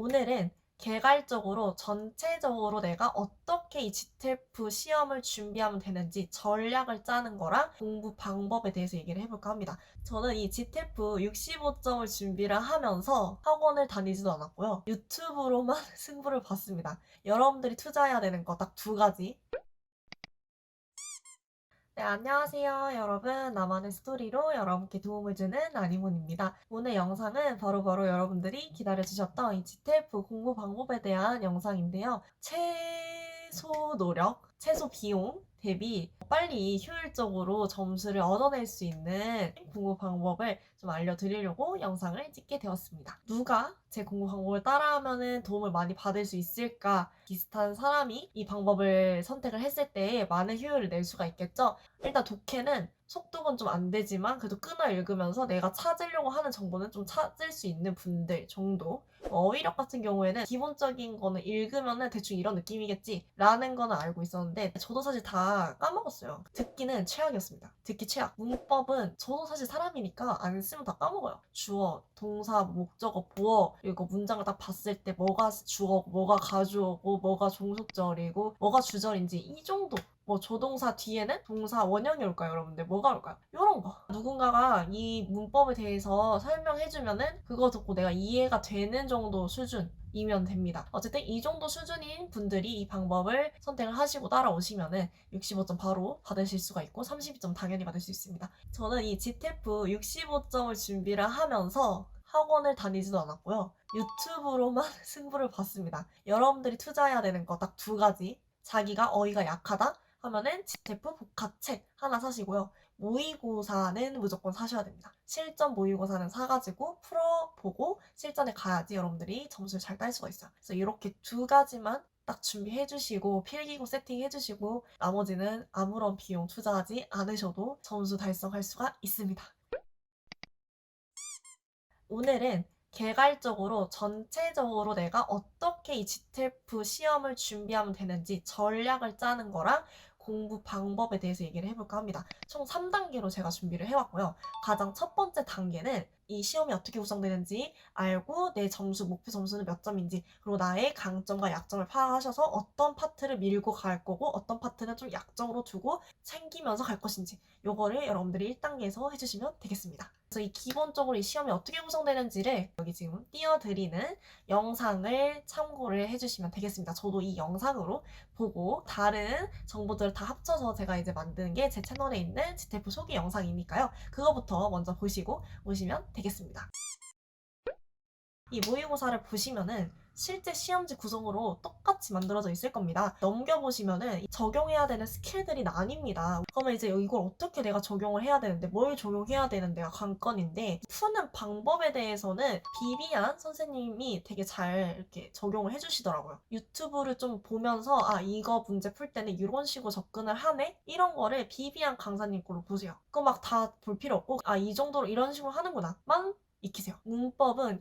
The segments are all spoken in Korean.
오늘은 개괄적으로 전체적으로 내가 어떻게 이 GTF 시험을 준비하면 되는지 전략을 짜는 거랑 공부 방법에 대해서 얘기를 해볼까 합니다. 저는 이 GTF 65점을 준비를 하면서 학원을 다니지도 않았고요. 유튜브로만 승부를 봤습니다. 여러분들이 투자해야 되는 거 딱 두 가지. 네, 안녕하세요, 여러분. 나만의 스토리로 여러분께 도움을 주는 아니몬입니다. 오늘 영상은 바로 바로 여러분들이 기다려주셨던 이 GTF 공부 방법에 대한 영상인데요. 최소 노력, 최소 비용 대비 빨리 효율적으로 점수를 얻어낼 수 있는 공부 방법을 좀 알려드리려고 영상을 찍게 되었습니다. 누가 제 공부 방법을 따라하면 도움을 많이 받을 수 있을까? 비슷한 사람이 이 방법을 선택을 했을 때 많은 효율을 낼 수가 있겠죠? 일단 독해는 속도는 좀안 되지만 그래도 끊어 읽으면서 내가 찾으려고 하는 정보는 좀 찾을 수 있는 분들 정도. 어휘력 같은 경우에는 기본적인 거는 읽으면은 대충 이런 느낌이겠지 라는 거는 알고 있었는데 저도 사실 다 까먹었어요. 듣기는 최악이었습니다. 듣기 최악. 문법은 저도 사실 사람이니까 안 쓰면 다 까먹어요. 주어, 동사, 목적어, 보어 그리고 문장을 딱 봤을 때 뭐가 주어고 뭐가 가주어고 뭐가 종속절이고 뭐가 주절인지 이 정도 뭐 조동사 뒤에는 동사 원형이 올까요, 여러분들? 뭐가 올까요? 이런 거. 누군가가 이 문법에 대해서 설명해주면은 그거 듣고 내가 이해가 되는 정도 수준 이면 됩니다. 어쨌든 이 정도 수준인 분들이 이 방법을 선택을 하시고 따라오시면은 65점 바로 받으실 수가 있고 32점 당연히 받을 수 있습니다. 저는 이 GTF 65점을 준비를 하면서 학원을 다니지도 않았고요. 유튜브로만 승부를 봤습니다. 여러분들이 투자해야 되는 거 딱 두 가지. 자기가 어휘가 약하다 하면은 GTF 복합책 하나 사시고요. 모의고사는 무조건 사셔야 됩니다. 실전 모의고사는 사가지고 풀어보고 실전에 가야지 여러분들이 점수를 잘 딸 수가 있어요. 그래서 이렇게 두 가지만 딱 준비해 주시고 필기구 세팅해 주시고 나머지는 아무런 비용 투자하지 않으셔도 점수 달성할 수가 있습니다. 오늘은 개괄적으로 전체적으로 내가 어떻게 이 GTF 시험을 준비하면 되는지 전략을 짜는 거랑 공부 방법에 대해서 얘기를 해볼까 합니다. 총 3단계로 제가 준비를 해왔고요. 가장 첫 번째 단계는 이 시험이 어떻게 구성되는지 알고 내 점수, 목표 점수는 몇 점인지 그리고 나의 강점과 약점을 파악하셔서 어떤 파트를 밀고 갈 거고 어떤 파트는 좀 약점으로 두고 챙기면서 갈 것인지 요거를 여러분들이 1단계에서 해주시면 되겠습니다. 그래서 이 기본적으로 이 시험이 어떻게 구성되는지를 여기 지금 띄워드리는 영상을 참고를 해주시면 되겠습니다. 저도 이 영상으로 보고 다른 정보들을 다 합쳐서 제가 이제 만드는 게 제 채널에 있는 GTF 소개 영상이니까요. 그거부터 먼저 보시고 오시면 되겠습니다. 이 모의고사를 보시면은 실제 시험지 구성으로 똑같이 만들어져 있을 겁니다. 넘겨보시면은 적용해야 되는 스킬들이 나뉩니다. 그러면 이제 이걸 어떻게 내가 적용을 해야 되는데 뭘 적용해야 되는데가 관건인데 푸는 방법에 대해서는 비비안 선생님이 되게 잘 이렇게 적용을 해주시더라고요. 유튜브를 좀 보면서 아 이거 문제 풀 때는 이런 식으로 접근을 하네 이런 거를 비비안 강사님 걸로 보세요. 그거 막 다 볼 필요 없고 아 이 정도로 이런 식으로 하는구나 만 익히세요. 문법은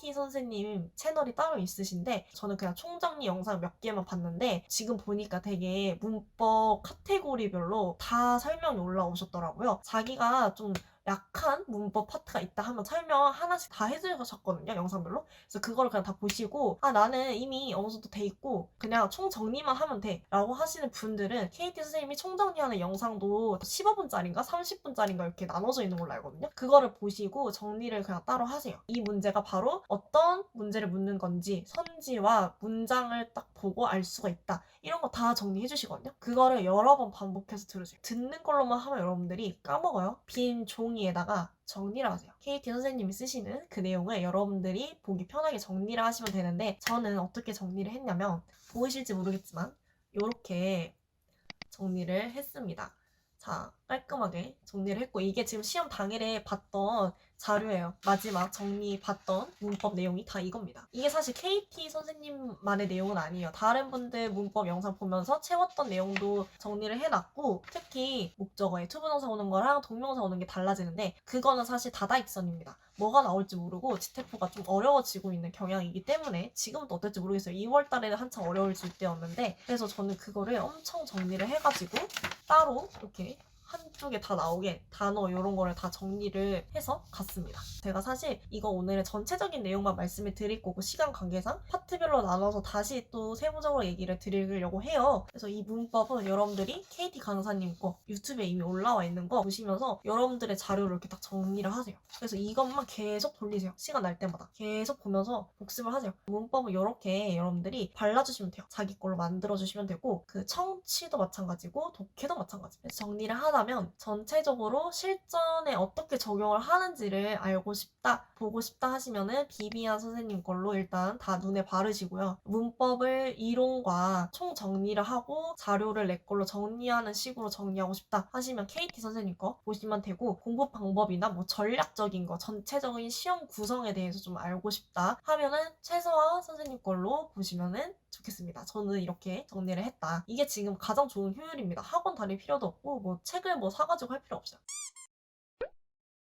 KT 선생님 채널이 따로 있으신데 저는 그냥 총정리 영상 몇 개만 봤는데 지금 보니까 되게 문법 카테고리별로 다 설명이 올라오셨더라고요. 자기가 좀 약한 문법 파트가 있다 하면 설명 하나씩 다 해주셨거든요 영상별로. 그래서 그거를 그냥 다 보시고 아 나는 이미 어느 정도 돼 있고 그냥 총 정리만 하면 돼 라고 하시는 분들은 KT 선생님이 총 정리하는 영상도 15분짜리인가 30분짜리인가 이렇게 나눠져 있는 걸로 알거든요. 그거를 보시고 정리를 그냥 따로 하세요. 이 문제가 바로 어떤 문제를 묻는 건지 선지와 문장을 딱 보고 알 수가 있다. 이런 거 다 정리해 주시거든요. 그거를 여러 번 반복해서 들으세요. 듣는 걸로만 하면 여러분들이 까먹어요. 빈 종이 에다가 정리를 하세요. KT 선생님이 쓰시는 그 내용을 여러분들이 보기 편하게 정리를 하시면 되는데 저는 어떻게 정리를 했냐면 보이실지 모르겠지만 이렇게 정리를 했습니다. 자, 깔끔하게 정리를 했고 이게 지금 시험 당일에 봤던 자료예요. 마지막 정리 봤던 문법 내용이 다 이겁니다. 이게 사실 KT 선생님만의 내용은 아니에요. 다른 분들 문법 영상 보면서 채웠던 내용도 정리를 해놨고 특히 목적어에 투부정사 오는 거랑 동명사 오는 게 달라지는데 그거는 사실 다다익선입니다. 뭐가 나올지 모르고 지테프가 좀 어려워지고 있는 경향이기 때문에 지금은 또 어떨지 모르겠어요. 2월 달에는 한창 어려워질 때였는데 그래서 저는 그거를 엄청 정리를 해가지고 따로 이렇게 한쪽에 다 나오게 단어 이런 거를 다 정리를 해서 갔습니다. 제가 사실 이거 오늘의 전체적인 내용만 말씀을 드릴 거고 시간 관계상 파트별로 나눠서 다시 또 세부적으로 얘기를 드리려고 해요. 그래서 이 문법은 여러분들이 KT 강사님 거 유튜브에 이미 올라와 있는 거 보시면서 여러분들의 자료를 이렇게 딱 정리를 하세요. 그래서 이것만 계속 돌리세요. 시간 날 때마다 계속 보면서 복습을 하세요. 문법은 이렇게 여러분들이 발라주시면 돼요. 자기 걸로 만들어주시면 되고 그 청취도 마찬가지고 독해도 마찬가지. 정리를 하다 면 전체적으로 실전에 어떻게 적용을 하는지를 알고 싶다, 보고 싶다 하시면은 비비안 선생님 걸로 일단 다 눈에 바르시고요. 문법을 이론과 총 정리를 하고 자료를 내 걸로 정리하는 식으로 정리하고 싶다 하시면 KT 선생님 거 보시면 되고 공부 방법이나 뭐 전략적인 거, 전체적인 시험 구성에 대해서 좀 알고 싶다 하면은 최서아 선생님 걸로 보시면은 좋겠습니다. 저는 이렇게 정리를 했다. 이게 지금 가장 좋은 효율입니다. 학원 다닐 필요도 없고 뭐 책을 뭐 사가지고 할 필요 없어요.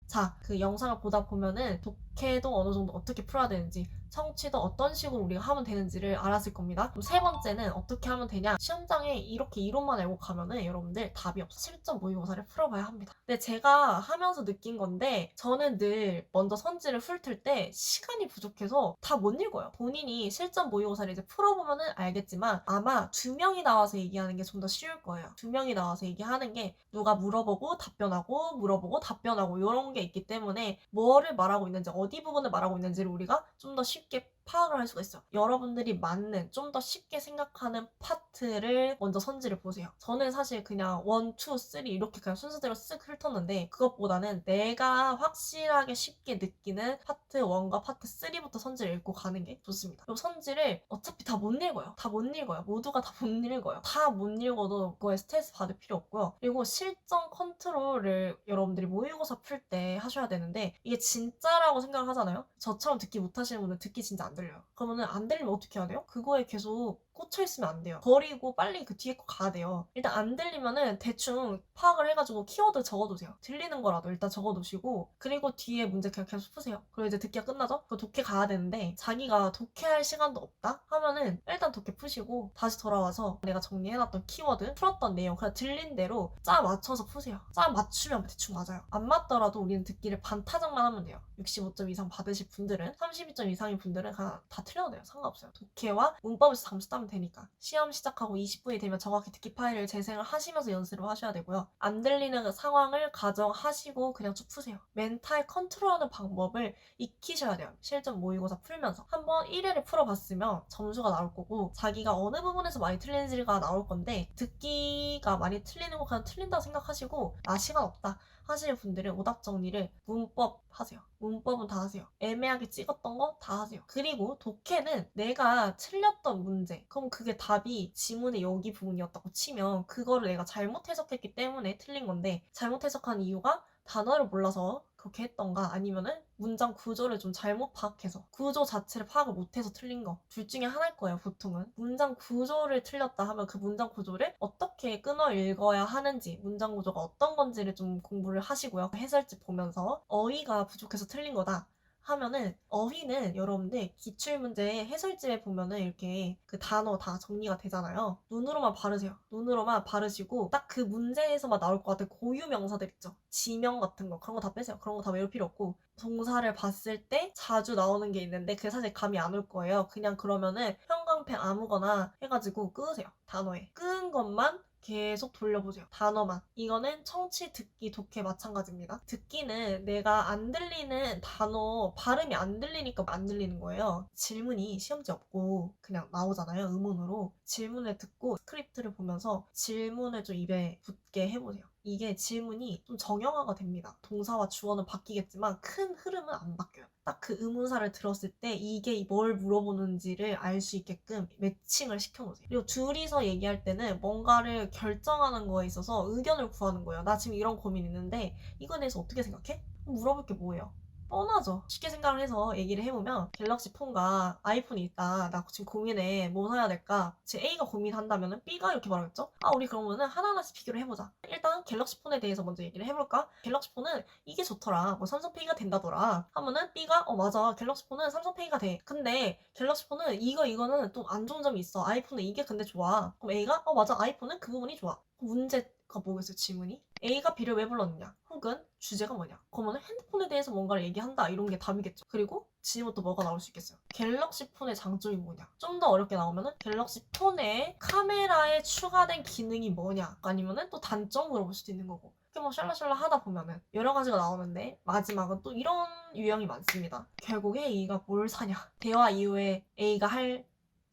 자, 그 영상을 보다 보면은 독 해도 어느 정도 어떻게 풀어야 되는지, 청취도 어떤 식으로 우리가 하면 되는지를 알았을 겁니다. 세 번째는 어떻게 하면 되냐? 시험장에 이렇게 이론만 알고 가면은 여러분들 답이 없어. 실전 모의고사를 풀어봐야 합니다. 근데 제가 하면서 느낀 건데 저는 늘 먼저 선지를 훑을 때 시간이 부족해서 다 못 읽어요. 본인이 실전 모의고사를 이제 풀어보면은 알겠지만 아마 두 명이 나와서 얘기하는 게 좀 더 쉬울 거예요. 두 명이 나와서 얘기하는 게 누가 물어보고 답변하고 물어보고 답변하고 이런 게 있기 때문에 뭐를 말하고 있는지 어디 부분을 말하고 있는지를 우리가 좀 더 쉽게 파악을 할 수가 있어요. 여러분들이 맞는 좀 더 쉽게 생각하는 파트를 먼저 선지를 보세요. 저는 사실 그냥 1, 2, 3 이렇게 그냥 순서대로 쓱 훑었는데 그것보다는 내가 확실하게 쉽게 느끼는 파트 1과 파트 3부터 선지를 읽고 가는 게 좋습니다. 그리고 선지를 어차피 다 못 읽어요. 다 못 읽어요. 모두가 다 못 읽어요. 다 못 읽어도 그거에 스트레스 받을 필요 없고요. 그리고 실전 컨트롤을 여러분들이 모의고사 풀 때 하셔야 되는데 이게 진짜라고 생각을 하잖아요. 저처럼 듣기 못하시는 분은 듣기 진짜 안 들려요. 그러면은 안 들리면 어떻게 해야 돼요? 그거에 계속 꽂혀 있으면 안 돼요. 버리고 빨리 그 뒤에 거 가야 돼요. 일단 안 들리면은 대충 파악을 해가지고 키워드 적어두세요. 들리는 거라도 일단 적어두시고 그리고 뒤에 문제 그냥 계속 푸세요. 그리고 이제 듣기가 끝나죠? 그 독해 가야 되는데 자기가 독해할 시간도 없다? 하면은 일단 독해 푸시고 다시 돌아와서 내가 정리해놨던 키워드 풀었던 내용 그냥 들린 대로 짜 맞춰서 푸세요. 짜 맞추면 대충 맞아요. 안 맞더라도 우리는 듣기를 반 타작만 하면 돼요. 65점 이상 받으실 분들은 32점 이상인 분들은 그냥 다 틀려도 돼요. 상관없어요. 독해와 문법에서 잠수 따면 되니까 시험 시작하고 20분이 되면 정확히 듣기 파일을 재생을 하시면서 연습을 하셔야 되고요. 안 들리는 상황을 가정하시고 그냥 쭉 푸세요. 멘탈 컨트롤하는 방법을 익히셔야 돼요. 실전 모의고사 풀면서 한번 1회를 풀어봤으면 점수가 나올 거고 자기가 어느 부분에서 많이 틀리는지가 나올 건데 듣기가 많이 틀리는 거 그냥 틀린다고 생각하시고 아 시간 없다 하시는 분들은 오답 정리를 문법 하세요. 문법은 다 하세요. 애매하게 찍었던 거 다 하세요. 그리고 독해는 내가 틀렸던 문제. 그럼 그게 답이 지문의 여기 부분이었다고 치면 그거를 내가 잘못 해석했기 때문에 틀린 건데 잘못 해석한 이유가 단어를 몰라서 그렇게 했던가? 아니면은 문장 구조를 좀 잘못 파악해서 구조 자체를 파악을 못해서 틀린 거? 둘 중에 하나일 거예요 보통은. 문장 구조를 틀렸다 하면 그 문장 구조를 어떻게 끊어 읽어야 하는지 문장 구조가 어떤 건지를 좀 공부를 하시고요. 해설집 보면서 어휘가 부족해서 틀린 거다 하면은 어휘는 여러분들 기출문제 해설집에 보면은 이렇게 그 단어 다 정리가 되잖아요. 눈으로만 바르세요. 눈으로만 바르시고 딱 그 문제에서만 나올 것 같은 고유 명사들 있죠. 지명 같은 거 그런 거 다 빼세요. 그런 거 다 외울 필요 없고 동사를 봤을 때 자주 나오는 게 있는데 그게 사실 감이 안 올 거예요. 그냥 그러면은 형광펜 아무거나 해가지고 끄세요. 단어에 끄은 것만 계속 돌려보세요. 단어만. 이거는 청취, 듣기, 독해 마찬가지입니다. 듣기는 내가 안 들리는 단어 발음이 안 들리니까 안 들리는 거예요. 질문이 시험지 없고 그냥 나오잖아요. 음원으로. 질문을 듣고 스크립트를 보면서 질문을 좀 입에 붙게 해보세요. 이게 질문이 좀 정형화가 됩니다. 동사와 주어는 바뀌겠지만 큰 흐름은 안 바뀌어요. 딱 그 의문사를 들었을 때 이게 뭘 물어보는지를 알 수 있게끔 매칭을 시켜놓으세요. 그리고 둘이서 얘기할 때는 뭔가를 결정하는 거에 있어서 의견을 구하는 거예요. 나 지금 이런 고민 있는데 이거에 대해서 어떻게 생각해? 물어볼 게 뭐예요? 뻔하죠. 쉽게 생각을 해서 얘기를 해보면 갤럭시 폰과 아이폰이 있다. 나 지금 고민해. 뭐 사야 될까? 제 A가 고민한다면 B가 이렇게 말하겠죠? 아 우리 그러면은 하나하나씩 비교를 해보자. 일단 갤럭시 폰에 대해서 먼저 얘기를 해볼까? 갤럭시 폰은 이게 좋더라. 뭐 삼성페이가 된다더라. 하면은 B가 어 맞아. 갤럭시 폰은 삼성페이가 돼. 근데 갤럭시 폰은 이거 이거는 좀안 좋은 점이 있어. 아이폰은 이게 근데 좋아. 그럼 A가 어 맞아. 아이폰은 그 부분이 좋아. 문제가 뭐겠어요? 질문이? A가 B를 왜 불렀느냐? 혹은 주제가 뭐냐? 그러면 핸드폰에 대해서 뭔가를 얘기한다 이런 게 답이겠죠. 그리고 지금부터 뭐가 나올 수 있겠어요? 갤럭시 폰의 장점이 뭐냐? 좀 더 어렵게 나오면은 갤럭시 폰에 카메라에 추가된 기능이 뭐냐? 아니면은 또 단점 물어볼 수도 있는 거고. 이렇게 뭐 샬라샬라 하다 보면은 여러 가지가 나오는데 마지막은 또 이런 유형이 많습니다. 결국에 A가 뭘 사냐? 대화 이후에 A가 할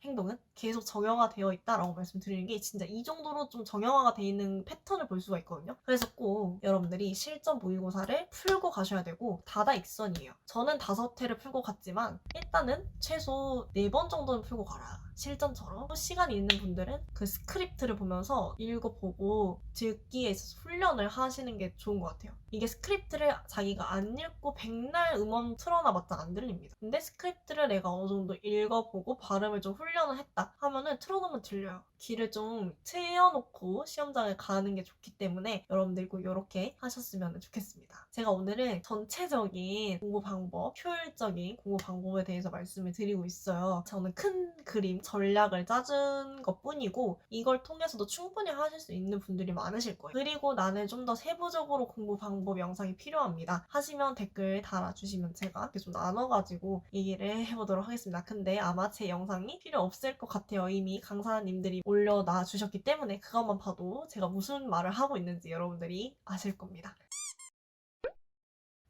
행동은 계속 정형화 되어 있다라고 말씀드리는 게 진짜 이 정도로 좀 정형화가 되어 있는 패턴을 볼 수가 있거든요. 그래서 꼭 여러분들이 실전 모의고사를 풀고 가셔야 되고 다다익선이에요. 저는 다섯 회를 풀고 갔지만 일단은 최소 네 번 정도는 풀고 가라. 실전처럼 또 시간이 있는 분들은 그 스크립트를 보면서 읽어보고 듣기에 있어서 훈련을 하시는 게 좋은 것 같아요. 이게 스크립트를 자기가 안 읽고 백날 음원 틀어놔봤자 안 들립니다. 근데 스크립트를 내가 어느 정도 읽어보고 발음을 좀 훈련을 했다 하면은 틀어놓으면 들려요. 귀를 좀 트여놓고 시험장에 가는 게 좋기 때문에 여러분들 꼭 이렇게 하셨으면 좋겠습니다. 제가 오늘은 전체적인 공부 방법, 효율적인 공부 방법에 대해서 말씀을 드리고 있어요. 저는 큰 그림, 전략을 짜준 것 뿐이고 이걸 통해서도 충분히 하실 수 있는 분들이 많으실 거예요. 그리고 나는 좀 더 세부적으로 공부 방법 영상이 필요합니다. 하시면 댓글 달아주시면 제가 이렇게 좀 나눠가지고 얘기를 해보도록 하겠습니다. 근데 아마 제 영상이 필요 없을 것 같아요. 이미 강사님들이 올려놔 주셨기 때문에 그것만 봐도 제가 무슨 말을 하고 있는지 여러분들이 아실 겁니다.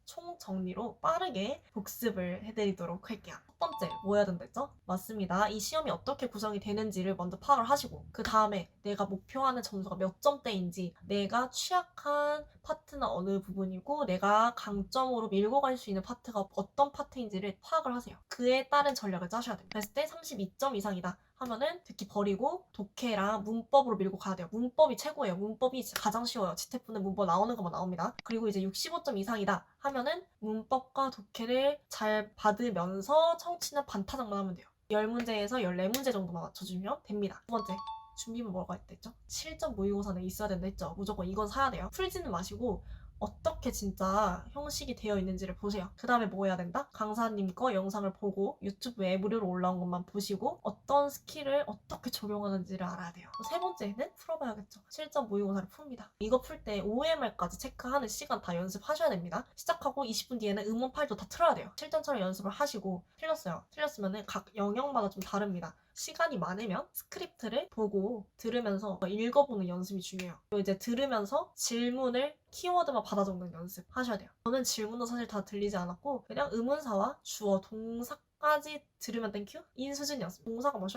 총 정리로 빠르게 복습을 해드리도록 할게요. 첫 번째, 뭐 해야 된댔죠? 맞습니다. 이 시험이 어떻게 구성이 되는지를 먼저 파악을 하시고, 그 다음에 내가 목표하는 점수가 몇 점대인지, 내가 취약한 파트는 어느 부분이고, 내가 강점으로 밀고 갈 수 있는 파트가 어떤 파트인지를 파악을 하세요. 그에 따른 전략을 짜셔야 돼요. 그랬을 때 32점 이상이다. 하면은 듣기 버리고 독해랑 문법으로 밀고 가야 돼요. 문법이 최고예요. 문법이 가장 쉬워요. 지테프는 문법 나오는 것만 나옵니다. 그리고 이제 65점 이상이다 하면은 문법과 독해를 잘 받으면서 청취는 반타작만 하면 돼요. 10문제에서 14문제 정도만 맞춰주면 됩니다. 두 번째. 준비물 뭐가 있댔죠? 실전 모의고사는 있어야 된다 했죠? 무조건 이건 사야 돼요. 풀지는 마시고 어떻게 진짜 형식이 되어 있는지를 보세요. 그 다음에 뭐 해야 된다? 강사님 거 영상을 보고 유튜브에 무료로 올라온 것만 보시고 어떤 스킬을 어떻게 적용하는지를 알아야 돼요. 세 번째는 풀어봐야겠죠. 실전 모의고사를 풉니다. 이거 풀 때 OMR까지 체크하는 시간 다 연습하셔야 됩니다. 시작하고 20분 뒤에는 음원 파일도 다 틀어야 돼요. 실전처럼 연습을 하시고 틀렸어요. 틀렸으면 각 영역마다 좀 다릅니다. 시간이 많으면 스크립트를 보고 들으면서 읽어보는 연습이 중요해요. 이제 들으면서 질문을 키워드만 받아 적는 연습 하셔야 돼요. 저는 질문도 사실 다 들리지 않았고 그냥 의문사와 주어, 동사 까지 들으면 땡큐? 인 수준이었어요. 동사가 뭐뭐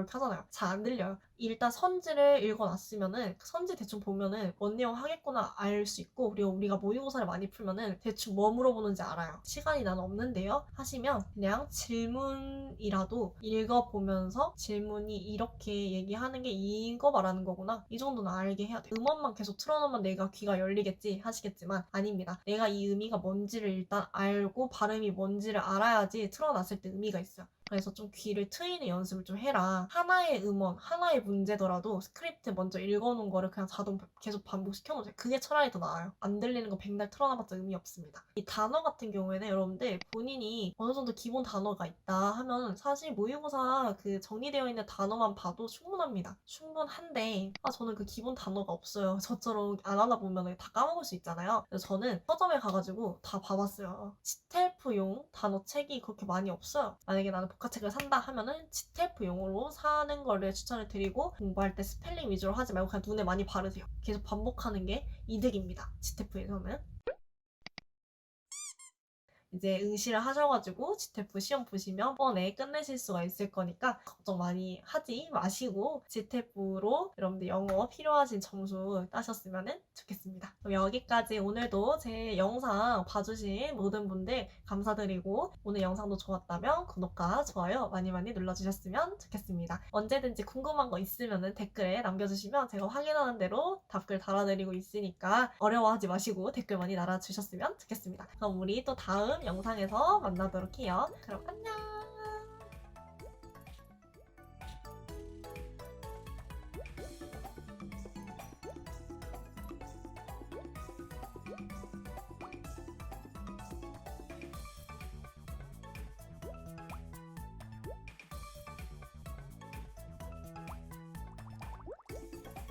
이렇게 하잖아요. 잘 안 들려요. 일단 선지를 읽어놨으면은 그 선지 대충 보면은 뭔 내용 하겠구나 알 수 있고 그리고 우리가 모의고사를 많이 풀면은 대충 뭐 물어보는지 알아요. 시간이 나는 없는데요. 하시면 그냥 질문이라도 읽어보면서 질문이 이렇게 얘기하는 게 이거 말하는 거구나. 이 정도는 알게 해야 돼요. 음원만 계속 틀어놓으면 내가 귀가 열리겠지 하시겠지만 아닙니다. 내가 이 의미가 뭔지를 일단 알고 발음이 뭔지를 알아야지 틀어놨을 때 의미가 있어요. 그래서 좀 귀를 트이는 연습을 좀 해라. 하나의 음원, 하나의 문제더라도 스크립트 먼저 읽어놓은 거를 그냥 자동 계속 반복시켜 놓으세요. 그게 차라리 더 나아요. 안 들리는 거 백날 틀어놔봤자 의미 없습니다. 이 단어 같은 경우에는 여러분들 본인이 어느 정도 기본 단어가 있다 하면 사실 모의고사 그 정리되어 있는 단어만 봐도 충분합니다. 충분한데 아 저는 그 기본 단어가 없어요. 저처럼 안 하다 보면 다 까먹을 수 있잖아요. 그래서 저는 서점에 가가지고 다 봐봤어요. 지텔프용 단어 책이 그렇게 많이 없어요. 만약에 나는 복화책을 산다 하면은 지텔프용으로 사는 거를 추천을 드리고 공부할 때 스펠링 위주로 하지 말고 그냥 눈에 많이 바르세요. 계속 반복하는 게 이득입니다. 지테프에서는. 이제 응시를 하셔가지고 지테프 시험 보시면 번에 끝내실 수가 있을 거니까 걱정 많이 하지 마시고 지테프로 여러분들 영어 필요하신 점수 따셨으면 좋겠습니다. 그럼 여기까지 오늘도 제 영상 봐주신 모든 분들 감사드리고 오늘 영상도 좋았다면 구독과 좋아요 많이 많이 눌러주셨으면 좋겠습니다. 언제든지 궁금한 거 있으면 댓글에 남겨주시면 제가 확인하는 대로 답글 달아드리고 있으니까 어려워하지 마시고 댓글 많이 달아주셨으면 좋겠습니다. 그럼 우리 또 다음 영상에서 만나도록 해요. 그럼 안녕!